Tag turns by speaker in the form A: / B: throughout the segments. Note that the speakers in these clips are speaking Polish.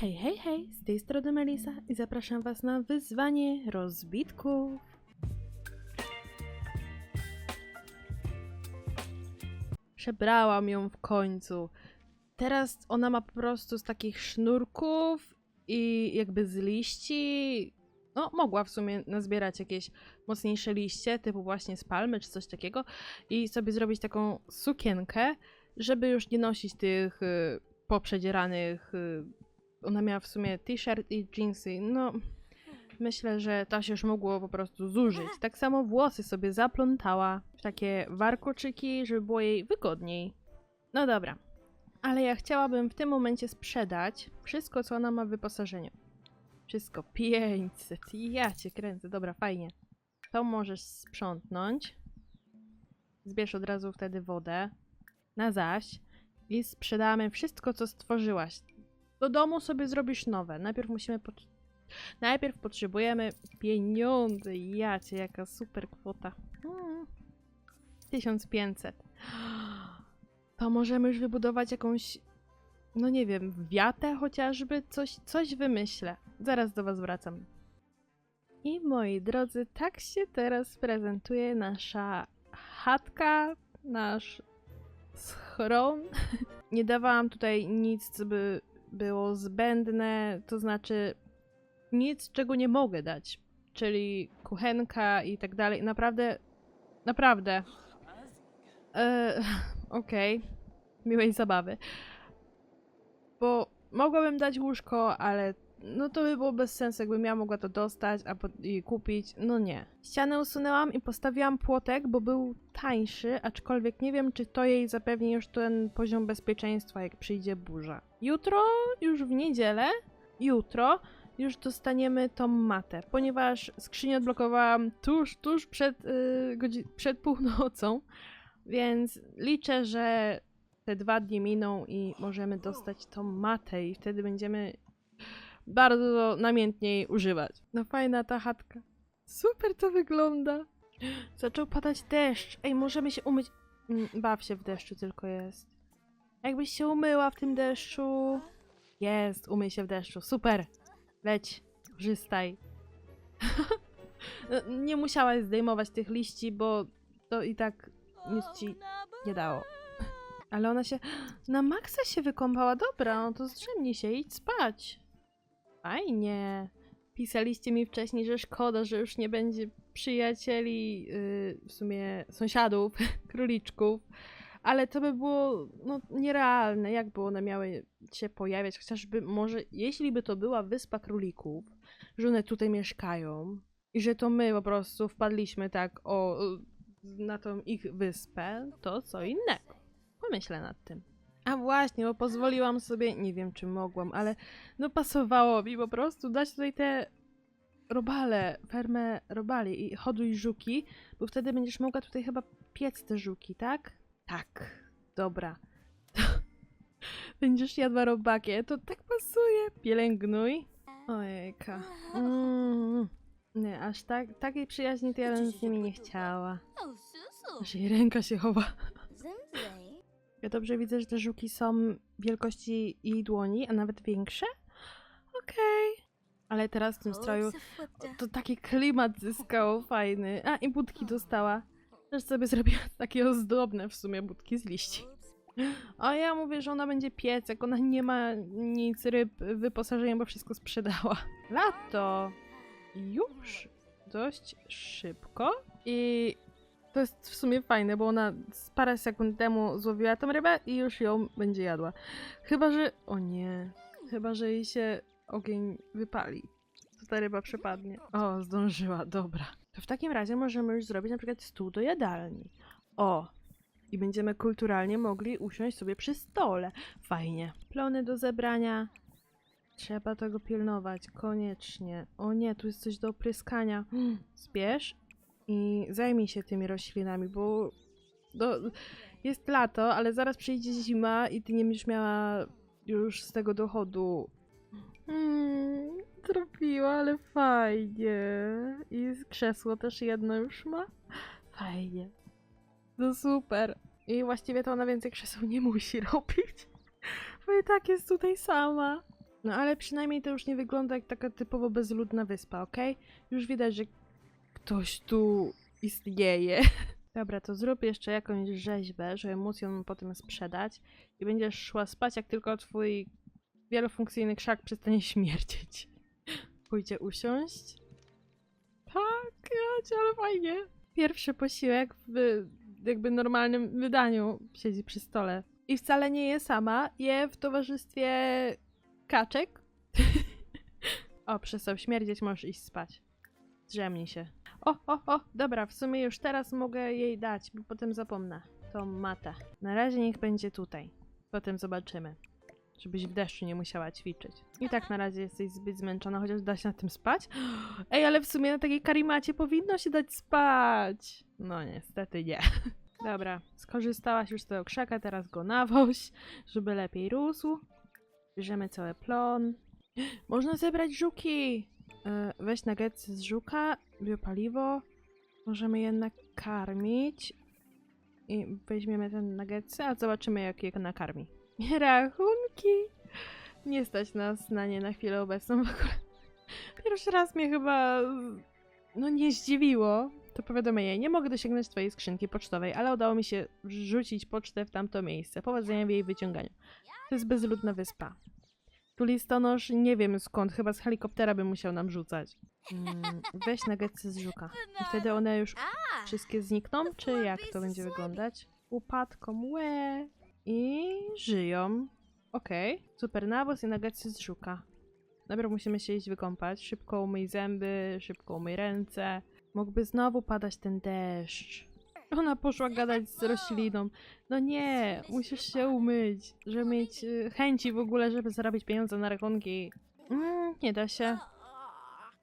A: Hej, hej, hej, z tej strony Melisa i zapraszam Was na wyzwanie rozbitków. Przebrałam ją w końcu. Teraz ona ma po prostu z takich sznurków i jakby z liści. No, mogła w sumie nazbierać jakieś mocniejsze liście, typu właśnie z palmy czy coś takiego, i sobie zrobić taką sukienkę, żeby już nie nosić tych y, poprzedzieranych. Y, ona miała w sumie t-shirt i jeansy. No, myślę, że to się już mogło po prostu zużyć. Tak samo włosy sobie zaplątała w takie warkoczyki, żeby było jej wygodniej. No dobra. Ale ja chciałabym w tym momencie sprzedać wszystko, co ona ma w wyposażeniu. Wszystko 500. Ja cię kręcę. Dobra, fajnie. To możesz sprzątnąć. Zbierz od razu wtedy wodę. Na zaś. I sprzedamy wszystko, co stworzyłaś. Do domu sobie zrobisz nowe. Najpierw musimy... Pot... Najpierw potrzebujemy pieniądze. Jacie, jaka super kwota. Hmm. 1500. To możemy już wybudować jakąś, no nie wiem, wiatę chociażby? Coś, coś wymyślę. Zaraz do was wracam. I moi drodzy, tak się teraz prezentuje nasza chatka, nasz schron. Nie dawałam tutaj nic, by było zbędne, to znaczy nic, czego nie mogę dać, czyli kuchenka i tak dalej. Naprawdę, naprawdę. E, Okej, miłej zabawy. Bo mogłabym dać łóżko, ale no to by było bez sensu, jakbym ja mogła to dostać a po- i kupić. No nie. Ścianę usunęłam i postawiłam płotek, bo był tańszy, aczkolwiek nie wiem, czy to jej zapewni już ten poziom bezpieczeństwa, jak przyjdzie burza. Jutro, już w niedzielę, jutro już dostaniemy tą matę, ponieważ skrzynię odblokowałam tuż, tuż przed, yy, przed północą, więc liczę, że te dwa dni miną i możemy dostać tą matę i wtedy będziemy bardzo namiętnie jej używać. No fajna ta chatka. Super to wygląda. Zaczął padać deszcz. Ej, możemy się umyć. Mm, Baw się w deszczu tylko jest. Jakbyś się umyła w tym deszczu. Jest, umyj się w deszczu. Super. Leć, korzystaj. No, nie musiałaś zdejmować tych liści, bo to i tak nic ci nie dało. Ale ona się na maksa się wykąpała. Dobra, no to zdrzemnij się, idź spać. Fajnie. Pisaliście mi wcześniej, że szkoda, że już nie będzie przyjacieli, yy, w sumie sąsiadów, króliczków. Ale to by było no, nierealne. Jakby one miały się pojawiać? Chociażby może, jeśli by to była wyspa królików, że one tutaj mieszkają i że to my po prostu wpadliśmy tak o, na tą ich wyspę, to co innego. Pomyślę nad tym. A właśnie, bo pozwoliłam sobie, nie wiem czy mogłam, ale no pasowało mi po prostu dać tutaj te robale, fermę robali i hoduj żuki, bo wtedy będziesz mogła tutaj chyba piec te żuki, tak? Tak, dobra. będziesz jadła robakie, to tak pasuje. Pielęgnuj. Ojejka. Mm. Nie, aż tak, takiej przyjaźni to ja bym z nimi nie chciała. Aż jej ręka się chowa. Ja dobrze widzę, że te żuki są wielkości jej dłoni, a nawet większe? Okej. Ale teraz w tym stroju to taki klimat zyskało fajny. A, i budki dostała. Też sobie zrobiła takie ozdobne w sumie budki z liści. A ja mówię, że ona będzie piec, jak ona nie ma nic ryb w wyposażeniu, bo wszystko sprzedała. Lato! Już dość szybko i to jest w sumie fajne, bo ona z parę sekund temu złowiła tą rybę i już ją będzie jadła. Chyba, że... O nie. Chyba, że jej się ogień wypali. To ta ryba przepadnie. O, zdążyła, dobra. To w takim razie możemy już zrobić na przykład stół do jadalni. O! I będziemy kulturalnie mogli usiąść sobie przy stole. Fajnie. Plony do zebrania. Trzeba tego pilnować, koniecznie. O nie, tu jest coś do opryskania. Zbierz i zajmij się tymi roślinami, bo no, jest lato, ale zaraz przyjdzie zima i ty nie będziesz miała już z tego dochodu. Hmm, tropiła, ale fajnie. I krzesło też jedno już ma. Fajnie. No super. I właściwie to ona więcej krzeseł nie musi robić. Bo i tak jest tutaj sama. No ale przynajmniej to już nie wygląda jak taka typowo bezludna wyspa, okej? Już widać, że ktoś tu istnieje. Dobra, to zrób jeszcze jakąś rzeźbę, żeby móc ją potem sprzedać i będziesz szła spać, jak tylko twój wielofunkcyjny krzak przestanie śmierdzieć. Pójdzie usiąść? Tak, ja ale fajnie. Pierwszy posiłek w jakby normalnym wydaniu siedzi przy stole. I wcale nie je sama, je w towarzystwie kaczek. o, przestał śmierdzieć, możesz iść spać. Drzemnij się. O, o, o, dobra, w sumie już teraz mogę jej dać, bo potem zapomnę. Tą matę. Na razie niech będzie tutaj. Potem zobaczymy. Żebyś w deszczu nie musiała ćwiczyć. I tak na razie jesteś zbyt zmęczona, chociaż da się na tym spać. Ej, ale w sumie na takiej karimacie powinno się dać spać. No niestety nie. Dobra, skorzystałaś już z tego krzaka, teraz go nawoź, żeby lepiej rósł. Bierzemy cały plon. Można zebrać żuki! E, Weź nuggetsy z żuka, biopaliwo. Możemy je nakarmić. I weźmiemy ten nuggetsy, a zobaczymy jak je nakarmi. Rachunki! Nie stać nas na nie na chwilę obecną w ogóle. Pierwszy raz mnie chyba no nie zdziwiło to powiadomienie. Nie mogę dosięgnąć twojej skrzynki pocztowej, ale udało mi się wrzucić pocztę w tamto miejsce. Powodzenia w jej wyciąganiu. To jest bezludna wyspa. Tu listonosz nie wiem skąd, chyba z helikoptera by musiał nam rzucać. Mm, weź nuggetsy z żuka. I wtedy one już wszystkie znikną, czy jak to będzie wyglądać? Upadką, łe. I żyją. Okej. Super nawóz i nuggetsy z żuka. Dobra, musimy się iść wykąpać. Szybko umyj zęby, szybko umyj ręce. Mógłby znowu padać ten deszcz. Ona poszła gadać z rośliną. No nie, musisz się umyć, żeby mieć y, chęci w ogóle, żeby zarobić pieniądze na rachunki. Mm, nie da się.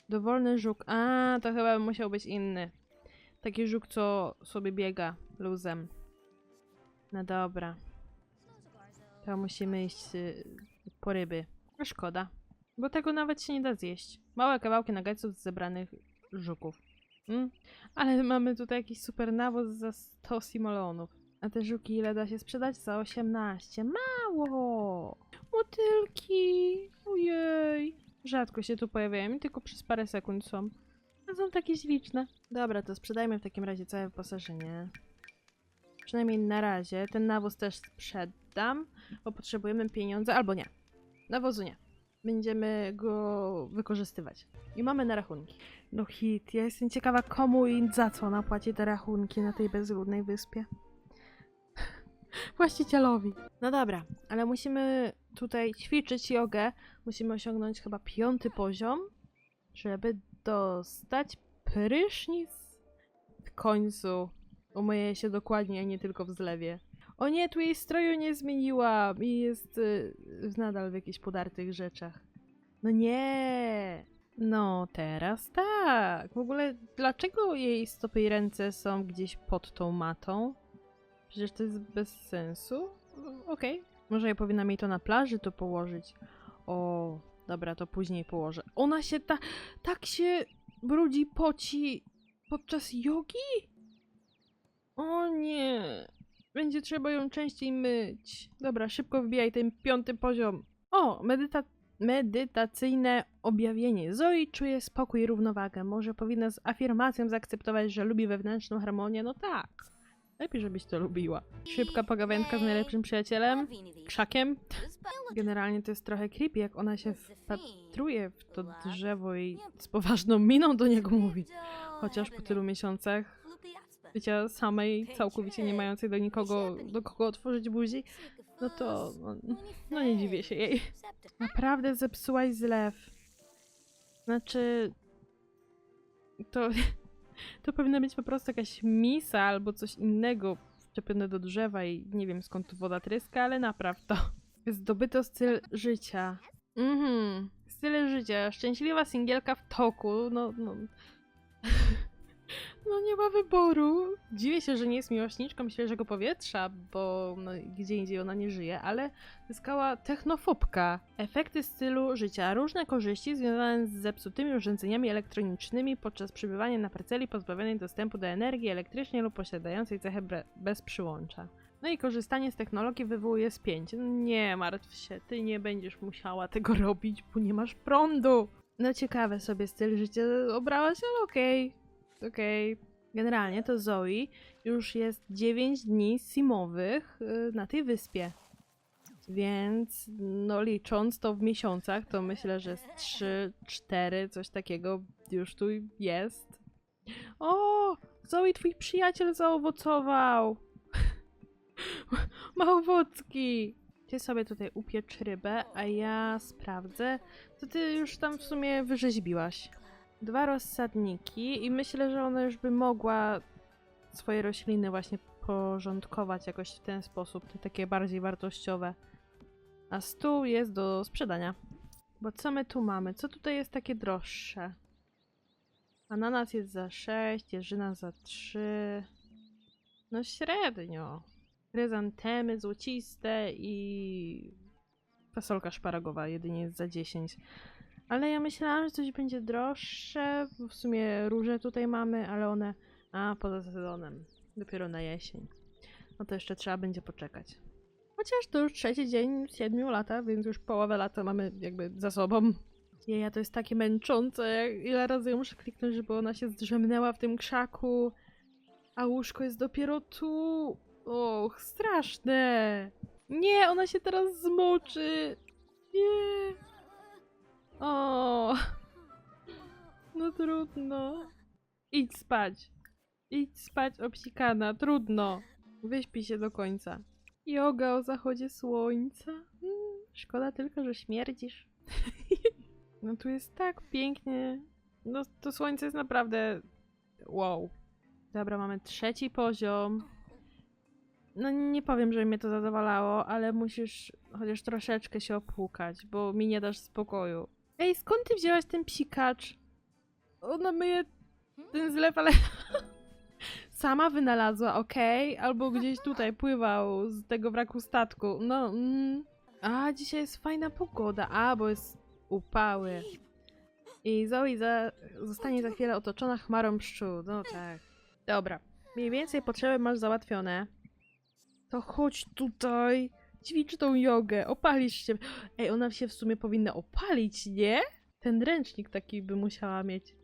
A: Dowolny żuk. A, to chyba musiał być inny. Taki żuk, co sobie biega luzem. No dobra. To musimy iść y, po ryby. Szkoda. Bo tego nawet się nie da zjeść. Małe kawałki nuggetsów z zebranych żuków. Mm? Ale mamy tutaj jakiś super nawóz za 100 simolonów. A te żuki ile da się sprzedać? Za 18. Mało! Motylki! Ojej! Rzadko się tu pojawiają i tylko przez parę sekund są. A są takie śliczne. Dobra, to sprzedajmy w takim razie całe wyposażenie. Przynajmniej na razie. Ten nawóz też sprzedam, bo potrzebujemy pieniądze, albo nie. Nawozu nie. Będziemy go wykorzystywać. I mamy na rachunki. No hit, ja jestem ciekawa komu i za co ona płaci te rachunki na tej bezludnej wyspie. Właścicielowi. No dobra, ale musimy tutaj ćwiczyć jogę. Musimy osiągnąć chyba piąty poziom, żeby dostać prysznic. W końcu umyję się dokładnie, a nie tylko w zlewie. O nie, tu jej stroju nie zmieniłam i jest y, nadal w jakichś podartych rzeczach. No nie! No teraz tak. W ogóle dlaczego jej stopy i ręce są gdzieś pod tą matą? Przecież to jest bez sensu. Okej. Może ja powinnam jej to na plaży to położyć. O, dobra, to później położę. Ona się ta, tak się brudzi, poci podczas jogi? O nie. Będzie trzeba ją częściej myć. Dobra, szybko wbijaj ten piąty poziom. O, medyta medytacyjne objawienie. Zoe czuje spokój i równowagę. Może powinna z afirmacją zaakceptować, że lubi wewnętrzną harmonię? No tak. Lepiej, żebyś to lubiła. Szybka pogawędka z najlepszym przyjacielem. Krzakiem. Generalnie to jest trochę creepy, jak ona się wpatruje w to drzewo i z poważną miną do niego mówi. Chociaż po tylu miesiącach bycia samej, całkowicie nie mającej do nikogo, do kogo otworzyć buzi, no to no, no nie dziwię się jej. Naprawdę zepsułaś zlew. Znaczy... To... To powinna być po prostu jakaś misa albo coś innego wczepione do drzewa i nie wiem skąd tu woda tryska, ale napraw to. Zdobyto styl życia. Mhm. Styl życia. Szczęśliwa singielka w toku. No, no... Nie ma wyboru. Dziwię się, że nie jest miłośniczką świeżego powietrza, bo no, gdzie indziej ona nie żyje, ale zyskała technofobka. Efekty stylu życia. Różne korzyści związane z zepsutymi urządzeniami elektronicznymi podczas przebywania na parceli pozbawionej dostępu do energii elektrycznej lub posiadającej cechę bez przyłącza. No i korzystanie z technologii wywołuje spięcie. No nie martw się, ty nie będziesz musiała tego robić, bo nie masz prądu. No ciekawe sobie styl życia obrałaś, ale okej. Okej. Generalnie to Zoe już jest 9 dni simowych y, na tej wyspie. Więc no licząc to w miesiącach, to myślę, że z 3, 4, coś takiego już tu jest. O! Zoe, twój przyjaciel zaowocował! Ma owocki! Ty sobie tutaj upiecz rybę, a ja sprawdzę, co ty już tam w sumie wyrzeźbiłaś. Dwa rozsadniki i myślę, że ona już by mogła swoje rośliny właśnie porządkować jakoś w ten sposób, te takie bardziej wartościowe. A stół jest do sprzedania. Bo co my tu mamy? Co tutaj jest takie droższe? Ananas jest za 6, jeżyna za 3. No średnio. Chryzantemy złociste i fasolka szparagowa jedynie jest za 10. Ale ja myślałam, że coś będzie droższe. bo W sumie róże tutaj mamy, ale one... A, poza sezonem. Dopiero na jesień. No to jeszcze trzeba będzie poczekać. Chociaż to już trzeci dzień siedmiu lata, więc już połowę lata mamy jakby za sobą. Jeja, to jest takie męczące. Ile razy ją muszę kliknąć, żeby ona się zdrzemnęła w tym krzaku. A łóżko jest dopiero tu. Och, straszne. Nie, ona się teraz zmoczy. Nie. O. No trudno. Idź spać. Idź spać, obsikana. Trudno. Wyśpij się do końca. Yoga o zachodzie słońca. Mm, szkoda tylko, że śmierdzisz. no tu jest tak pięknie. No to słońce jest naprawdę wow. Dobra, mamy trzeci poziom. No nie powiem, że mnie to zadowalało, ale musisz chociaż troszeczkę się opłukać, bo mi nie dasz spokoju. Ej, skąd ty wzięłaś ten psikacz? Ona myje ten zlew, ale sama wynalazła, okej? Albo gdzieś tutaj pływał z tego wraku statku. No, mm. A, dzisiaj jest fajna pogoda. A, bo jest upały. I Zoe za, zostanie za chwilę otoczona chmarą pszczół. No tak. Dobra. Mniej więcej potrzeby masz załatwione. To chodź tutaj. Ćwicz tą jogę. Opalisz się. Ej, ona się w sumie powinna opalić, nie? Ten ręcznik taki by musiała mieć.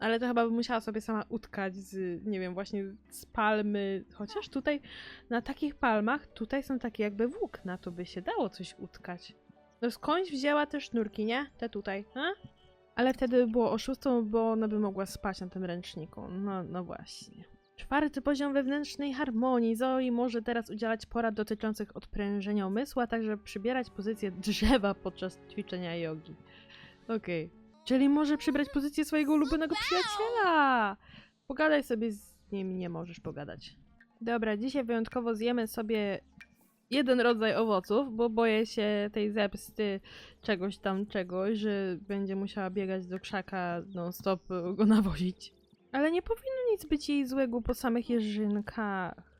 A: Ale to chyba by musiała sobie sama utkać z, nie wiem, właśnie z palmy. Chociaż tutaj, na takich palmach, tutaj są takie jakby włókna, to by się dało coś utkać. No skądś wzięła te sznurki, nie? Te tutaj, a? Ale wtedy by było oszustą, bo ona by mogła spać na tym ręczniku. No, no właśnie. Czwarty poziom wewnętrznej harmonii. Zoe może teraz udzielać porad dotyczących odprężenia umysłu, a także przybierać pozycję drzewa podczas ćwiczenia jogi. Okej. Czyli może przybrać pozycję swojego ulubionego przyjaciela! Pogadaj sobie z nim, nie możesz pogadać. Dobra, dzisiaj wyjątkowo zjemy sobie jeden rodzaj owoców, bo boję się tej zemsty czegoś tam czegoś, że będzie musiała biegać do krzaka non-stop go nawozić. Ale nie powinno nic być jej złego po samych jeżynkach.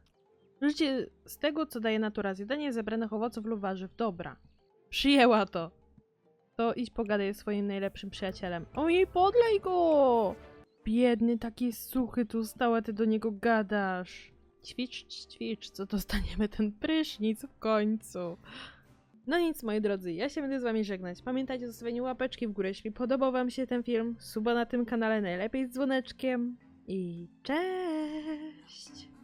A: Życie z tego, co daje natura, zjadanie zebranych owoców lub warzyw. Dobra. Przyjęła to. To idź pogadaj ze swoim najlepszym przyjacielem. Ojej, podlej go! Biedny, taki suchy tu stał, a ty do niego gadasz. Ćwicz, ćwicz, co dostaniemy ten prysznic w końcu. No nic, moi drodzy, ja się będę z wami żegnać. Pamiętajcie o zostawieniu łapeczki w górę, jeśli podobał wam się ten film. Suba na tym kanale najlepiej z dzwoneczkiem. I cześć!